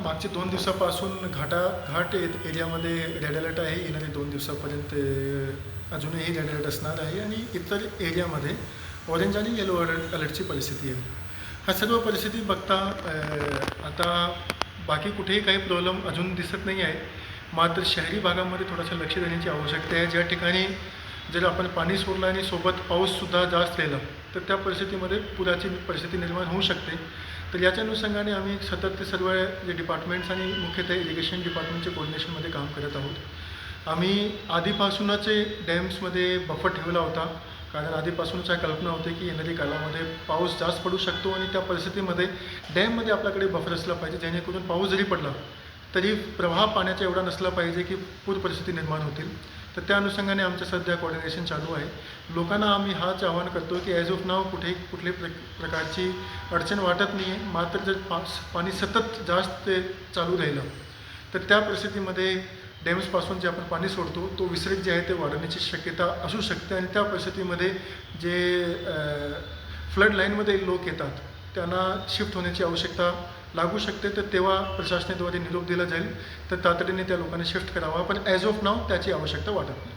मागचे दोन दिवसापासून घाटा घाट एरियामध्ये रेड अलर्ट आहे. येणारे दोन दिवसापर्यंत अजूनही रेड अलर्ट असणार आहे. आणि इतर एरियामध्ये ऑरेंज आणि येलो अलर्ट अलर्टची परिस्थिती आहे. हा सर्व परिस्थिती बघता आता बाकी कुठेही काही प्रॉब्लेम अजून दिसत नाही आहे. मात्र शहरी भागामध्ये थोडंसं लक्ष देण्याची आवश्यकता आहे. ज्या ठिकाणी जर आपण पाणी सोडलं आणि सोबत पाऊससुद्धा जास्त राहिला तर त्या परिस्थितीमध्ये पुराची परिस्थिती निर्माण होऊ शकते. तर याच्या अनुषंगाने आम्ही सतत ते सर्व जे डिपार्टमेंट्स आणि मुख्यतः इरिगेशन डिपार्टमेंटच्या कोऑर्डिनेशनमध्ये काम करत आहोत. आम्ही आधीपासूनच डॅम्समध्ये बफर ठेवला होता कारण आधीपासूनच कल्पना होती की येणारी काळामध्ये पाऊस जास्त पडू शकतो आणि त्या परिस्थितीमध्ये डॅममध्ये आपल्याकडे बफर असला पाहिजे जेणेकरून पाऊस जरी पडला तरी प्रवाह पाण्याचा एवढा नसला पाहिजे की पूर परिस्थिती निर्माण होतील. तर त्या अनुषंगाने आमचं सध्या कोऑर्डिनेशन चालू आहे. लोकांना आम्ही हाच आवाहन करतो की ॲज ऑफ नाव कुठेही कुठल्याही प्र प्रकारची अडचण वाटत नाही आहे मात्र जर पा पाणी सतत जास्त ते चालू राहिलं तर त्या परिस्थितीमध्ये डॅम्सपासून जे आपण पाणी सोडतो तो विसर्ग जे आहे ते वाढवण्याची शक्यता असू शकते. आणि त्या परिस्थितीमध्ये जे फ्लड लाईनमध्ये लोक येतात त्यांना शिफ्ट होण्याची आवश्यकता लागू शकते. तर तेव्हा प्रशासनाद्वारे निरोप दिला जाईल. तर तातडीने त्या लोकांना शिफ्ट करावा. पण ॲज ऑफ नाव त्याची आवश्यकता वाटत नाही.